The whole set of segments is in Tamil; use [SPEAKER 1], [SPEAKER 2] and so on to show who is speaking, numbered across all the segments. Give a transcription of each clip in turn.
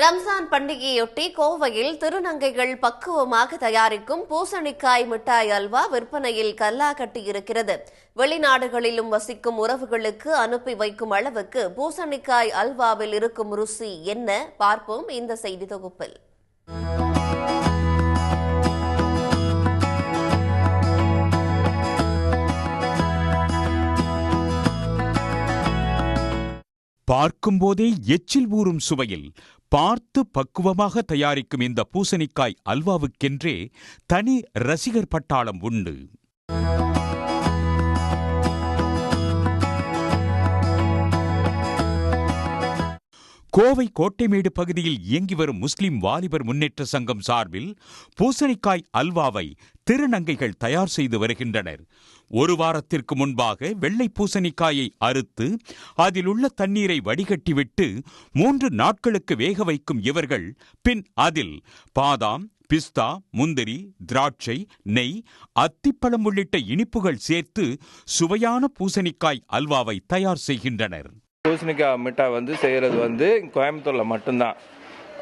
[SPEAKER 1] ரம்ஜான் பண்டிகையொட்டி கோவையில் திருநங்கைகள் பக்குவமாக தயாரிக்கும் பூசணிக்காய் மிட்டாய் அல்வா விற்பனையில் கல்லா கட்டியிருக்கிறது. வெளிநாடுகளிலும் வசிக்கும் உறவுகளுக்கு அனுப்பி வைக்கும் அளவுக்கு பூசணிக்காய் அல்வாவில் இருக்கும் ருசி என்ன? பார்ப்போம் இந்த செய்தி தொகுப்பில்.
[SPEAKER 2] பார்க்கும்போதே எச்சில் ஊறும் சுவையில் பார்த்து பக்குவமாக தயாரிக்கும் இந்த பூசணிக்காய் அல்வாவுக்கென்றே தனி ரசிகர் பட்டாளம் உண்டு. கோவை கோட்டைமேடு பகுதியில் இயங்கி வரும் முஸ்லிம் வாலிபர் முன்னேற்ற சங்கம் சார்பில் பூசணிக்காய் அல்வாவை திருநங்கைகள் தயார் செய்து வருகின்றனர். ஒரு வாரத்திற்கு முன்பாக வெள்ளை பூசணிக்காயை அறுத்து அதில் உள்ள தண்ணீரை வடிகட்டிவிட்டு மூன்று நாட்களுக்கு வேக வைக்கும் இவர்கள். பின் அதில் பாதாம் பிஸ்தா முந்திரி திராட்சை நெய் அத்திப்பழம் உள்ளிட்ட இனிப்புகள் சேர்த்து சுவையான பூசணிக்காய் அல்வாவை தயார் செய்கின்றனர்.
[SPEAKER 3] பூசணிக்காய் மிட்டாய் வந்து செய்கிறது வந்து கோயம்புத்தூரில் மட்டும்தான்.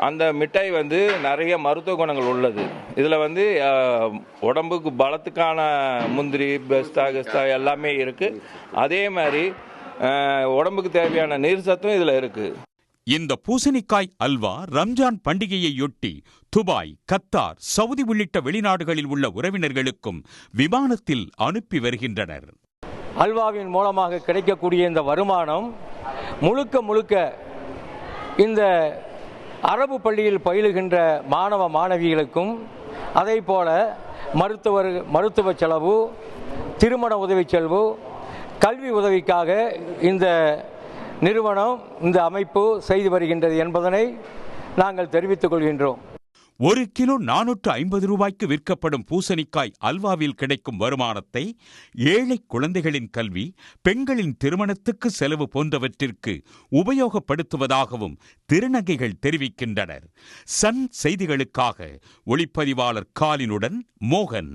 [SPEAKER 3] அந்த மிட்டாய் வந்து நிறைய மருத்துவ குணங்கள் உள்ளது. இதில் வந்து உடம்புக்கு பலத்துக்கான முந்திரி பெஸ்தா கெஸ்தா எல்லாமே இருக்குது அதே மாதிரி உடம்புக்கு தேவையான நீர் சத்தும் இதில் இருக்குது
[SPEAKER 2] இந்த பூசணிக்காய் அல்வா ரம்ஜான் பண்டிகையையொட்டி துபாய் கத்தார் சவுதி உள்ளிட்ட வெளிநாடுகளில் உள்ள உறவினர்களுக்கும் விமானத்தில் அனுப்பி வருகின்றனர்.
[SPEAKER 4] அல்வாவின் மூலமாக கிடைக்கக்கூடிய இந்த வருமானம் முழுக்க முழுக்க இந்த அரபு பள்ளியில் பயிலுகின்ற மாணவ மாணவிகளுக்கும் அதே போல மருத்துவர் மருத்துவ செலவு திருமண உதவி செலவு கல்வி உதவிக்காக இந்த நிறுவனம் இந்த அமைப்பு செய்து வருகின்றது என்பதனை நாங்கள் தெரிவித்துக் கொள்கின்றோம்.
[SPEAKER 2] ஒரு கிலோ நானூற்று ஐம்பது ரூபாய்க்கு விற்கப்படும் பூசணிக்காய் அல்வாவில் கிடைக்கும் வருமானத்தை ஏழை குழந்தைகளின் கல்வி பெண்களின் திருமணத்துக்கு செலவு போன்றவற்றிற்கு உபயோகப்படுத்துவதாகவும் திருநங்கைகள் தெரிவிக்கின்றனர். சன் செய்திகளுக்காக ஒளிப்பதிவாளர் காலினுடன் மோகன்.